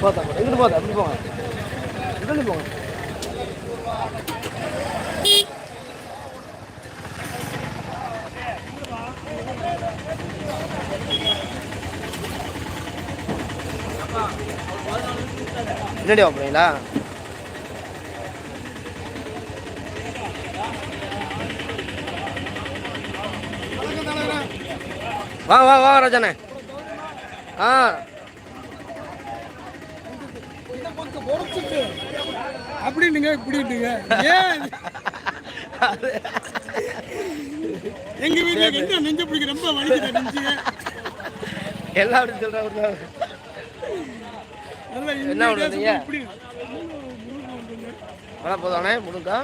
போதா இங்கிட்டு போதா இப்படி போங்க இப்படி போங்க என்னடி வாங்குறீங்களா வா வா வா ராஜாண்ணே. ஆ. அப்படின்னுங்க இப்படின்னுங்க ஏன்? எங்க வீட்டுல நெஞ்ச பிடிக்க ரொம்ப வலிக்குது நெஞ்சு? எல்லாம் அப்படி சொல்கிறாங்க நல்லா என்ன பண்ணுறீங்க? மழை போதானே முருங்கா?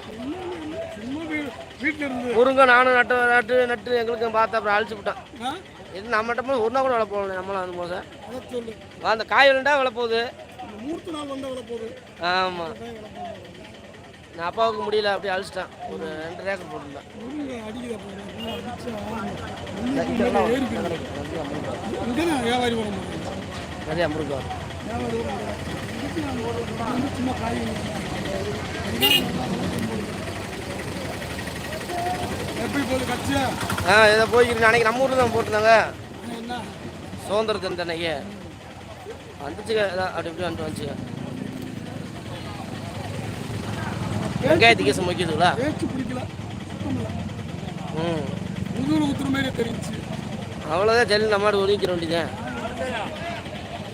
நானும் நட்டு நட்டு நட்டு எங்களுக்கும் பார்த்து அப்புறம் அழிச்சு விட்டேன்? இது நம்மகிட்ட போய் ஒரு நாள் கூட போகல நம்மளும் அந்த மோசம். அந்த காய் விழுண்டா விலை போகுது. இந்த மூர்த்த நாள் வந்தா விட போகுது. ஆமாம் நான் அப்பாவுக்கு முடியல அப்படியே அழிச்சிட்டேன். ஒரு ரெண்டு ஏக்கர் போட்டிருந்தேன். நல்லா நிறையா முருங்கை ஆ இதை போய்க்கிட்டு அன்னைக்கு நம்ம ஊரில் தான் போட்டிருந்தாங்க. சுதந்திர தின அன்னைக்கு. வந்துச்சுங்க அப்படி இப்படி வந்துட்டு வந்துச்சுங்க வெங்காயத்துக்கு கேசம் வைக்கிறதுங்களா. ம். அவ்வளோதான் ஜல்லி நம்ம ஒதுக்கிற வேண்டியதேன்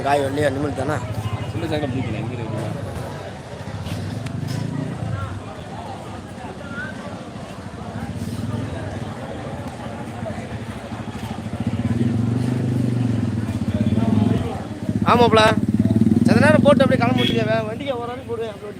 இன்னும் காய் வரலையா நிமிடம் தானே ஆமாப்ல சில நேரம் போட்டு அப்படியே கிளம்ப வண்டிக்கு ஒரு போடுவேன்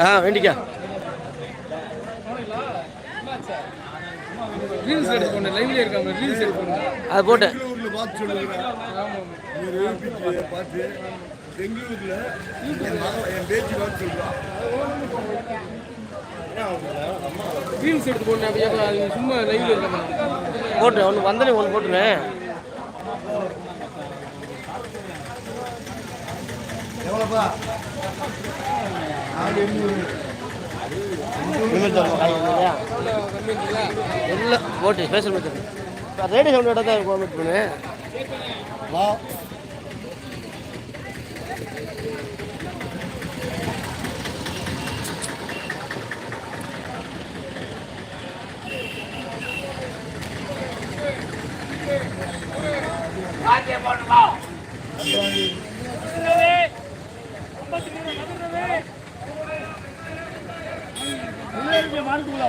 ஆ வேண்டிக்கா. ரீல்ஸ் போன லைவ்ல இருக்காங்க ரீல்ஸ் எடுத்து போன அது போட்டேன். பார்த்து சொல்லுங்க. பார்த்து பெங்களூர்ல என் பேச்சு ரீல்ஸ் எடுத்து சும்மா லைவ்ல இருக்காங்க போட்டு ஒன்று வந்தனே ஒன்று போட்டுனேன் இல்லை போட்டு ஸ்பெஷல் மெத்தட் ரேடியோ சவுண்டோட தான் கோமெண்ட் பண்ணு வா. ஐம்பத்தி மூணு